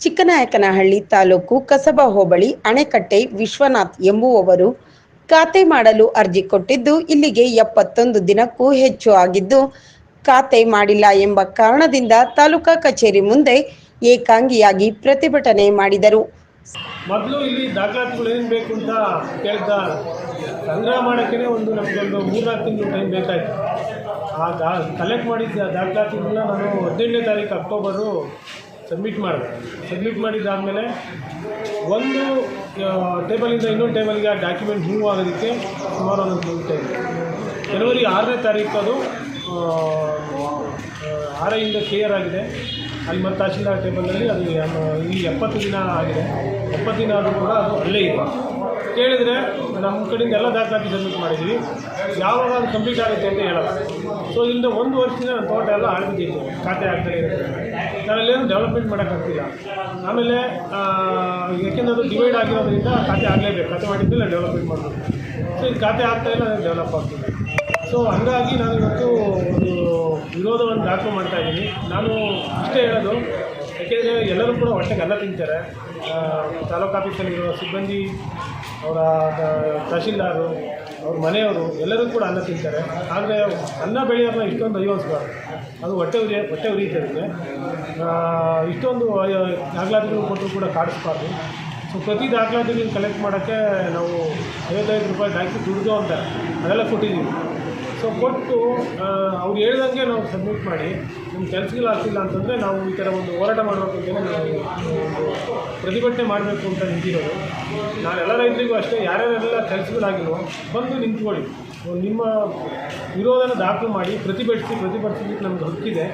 ಚಿಕ್ಕನಾಯಕನಹಳ್ಳಿ ತಾಲೂಕು ಕಸಬಾ ಹೋಬಳಿ ಅಣೆಕಟ್ಟೆ ವಿಶ್ವನಾಥ್ ಎಂಬುವವರು ಖಾತೆ ಮಾಡಲು ಅರ್ಜಿ ಕೊಟ್ಟಿದ್ದು, ಇಲ್ಲಿಗೆ ಎಪ್ಪತ್ತೊಂದು ದಿನಕ್ಕೂ ಹೆಚ್ಚು ಆಗಿದ್ದು, ಖಾತೆ ಮಾಡಿಲ್ಲ ಎಂಬ ಕಾರಣದಿಂದ ತಾಲೂಕಾ ಕಚೇರಿ ಮುಂದೆ ಏಕಾಂಗಿಯಾಗಿ ಪ್ರತಿಭಟನೆ ಮಾಡಿದರು. ಮೊದಲು ಇಲ್ಲಿ ದಾಖಲಾತಿಗಳು ಏನು ಬೇಕು ಅಂತ ಕೇಳಿದ ಸಂಗ್ರಹ ಮಾಡೋಕ್ಕೇ ಒಂದು ನಮಗೊಂದು ಮೂರ್ನಾಲ್ಕು ತಿಂಗಳು ಟೈಮ್ ಬೇಕಾಯಿತು. ಆ ದಾ ಕಲೆಕ್ಟ್ ಮಾಡಿದ್ದ ದಾಖಲಾತಿಗಳನ್ನ ನಾನು ಹದಿನೆಂಟನೇ ತಾರೀಕು ಅಕ್ಟೋಬರು ಸಬ್ಮಿಟ್ ಮಾಡಿದೆ ಸಬ್ಮಿಟ್ ಮಾಡಿದ್ದಾದಮೇಲೆ ಒಂದು ಟೇಬಲಿಂದ ಇನ್ನೊಂದು ಟೇಬಲ್ಗೆ ಆ ಡಾಕ್ಯುಮೆಂಟ್ ಮೂವ್ ಆಗೋದಕ್ಕೆ ಸುಮಾರು ಒಂದು ಟೈಮ್ ಜನವರಿ ಆರನೇ ತಾರೀಕು ಅದು ಆರೈಯಿಂದ ಕ್ಲಿಯರ್ ಆಗಿದೆ. ಅಲ್ಲಿ ಮತ್ತು ತಹಶೀಲ್ದಾರ್ ಟೇಬಲಲ್ಲಿ ಅದು ಇಲ್ಲಿ ಎಪ್ಪತ್ತು ದಿನ ಆಗಿದೆ. ಎಪ್ಪತ್ತು ದಿನ ಆದರೂ ಕೂಡ ಅದು ಅಲ್ಲೇ ಇದೆ ಕೇಳಿದರೆ ನಮ್ಮ ಕಡೆಯಿಂದ ಎಲ್ಲ ದಾಖಲಾತಿ ಸಬ್ಮಿಟ್ ಮಾಡಿದ್ದೀವಿ ಯಾವಾಗ ಅದು ಕಂಪ್ಲೀಟ್ ಆಗುತ್ತೆ ಅಂತ ಹೇಳಲ್ಲ. ಸೊ ಇಲ್ಲಿಂದ ಒಂದು ವರ್ಷದಿಂದ ನನ್ನ ತೋಟ ಎಲ್ಲ ಹಾಳ್ಬಿಟ್ಟಿತ್ತು ಖಾತೆ ಆಗ್ತದೆ ನಾನಲ್ಲೇನು ಡೆವಲಪ್ಮೆಂಟ್ ಮಾಡೋಕ್ಕಾಗ್ತಿಲ್ಲ. ಆಮೇಲೆ ಯಾಕೆಂದ್ರೆ ಅದು ಡಿವೈಡ್ ಆಗಿರೋದ್ರಿಂದ ಖಾತೆ ಆಗಲೇಬೇಕು. ಖಾತೆ ಮಾಡಿದ್ಮೇಲೆ ಡೆವಲಪ್ಮೆಂಟ್ ಮಾಡಬೇಕು. ಸೊ ಇದು ಖಾತೆ ಆಗ್ತಾ ಇಲ್ಲ ಡೆವಲಪ್ ಆಗ್ತಿಲ್ಲ. ಸೊ ಹಾಗಾಗಿ ನಾನು ಇವತ್ತು ಒಂದು ವಿರೋಧವನ್ನು ದಾಖಲು ಮಾಡ್ತಾ ಇದ್ದೀನಿ. ನಾನು ಇಷ್ಟೇ ಹೇಳೋದು ಯಾಕೆಂದರೆ ಎಲ್ಲರೂ ಕೂಡ ಹೊಟ್ಟೆಗೆ ಅಲ್ಲ ತಿಂತಾರೆ. ತಾಲೂಕು ಆಫೀಸಲ್ಲಿರೋ ಸಿಬ್ಬಂದಿ, ಅವರ ತಹಶೀಲ್ದಾರು, ಅವ್ರ ಮನೆಯವರು ಎಲ್ಲರೂ ಕೂಡ ಅನ್ನ ತಿಂತಾರೆ. ಆದರೆ ಅನ್ನ ಬೆಳೆಯೋದನ್ನ ಇಷ್ಟೊಂದು ಅಯೋಸ್ಬಾರ್ದು ಅದು ಹೊಟ್ಟೆ ಉರಿ, ಹೊಟ್ಟೆ ಉರಿಯುತ್ತೆ ಇಷ್ಟೊಂದು ದಾಖಲಾತಿಗಳು ಕೊಟ್ಟರು ಕೂಡ ಕಾಡಿಸ್ಬಾರ್ದು. ಸೊ ಪ್ರತಿ ದಾಖಲಾತಿಗಳನ್ನ ಕಲೆಕ್ಟ್ ಮಾಡೋಕ್ಕೆ ನಾವು ಐವತ್ತೈದು ರೂಪಾಯಿ ಜಾಸ್ತಿ ದುಡ್ದು ಅಂತ, ಅದೆಲ್ಲ ಕೊಟ್ಟಿದ್ದೀವಿ. ಸೊ ಕೊಟ್ಟು ಅವ್ರು ಹೇಳ್ದಂಗೆ ನಾವು ಸಬ್ಮಿಟ್ ಮಾಡಿ. ನಿಮ್ಮ ಕೆಲಸಗಳು ಆಗ್ತಿಲ್ಲ ಅಂತಂದರೆ ನಾವು ಈ ಥರ ಒಂದು ಹೋರಾಟ ಮಾಡಬೇಕು ಅಂತಲೇ ನಾವು ಪ್ರತಿಭಟನೆ ಮಾಡಬೇಕು ಅಂತ ನಿಂತಿರೋದು. ನಾನೆಲ್ಲ ರೈತರಿಗೂ ಅಷ್ಟೇ, ಯಾರ್ಯಾರೆಲ್ಲ ಕೆಲಸಗಳಾಗಿಲ್ವೋ ಬಂದು ನಿಂತ್ಕೊಳ್ಳಿ. ನಿಮ್ಮ ವಿರೋಧನ ದಾಖಲು ಮಾಡಿ, ಪ್ರತಿಭಟಿಸಿ, ಪ್ರತಿಭಟಿಸಲಿಕ್ಕೆ ನಮ್ಗೆ ಹಕ್ಕಿದೆ.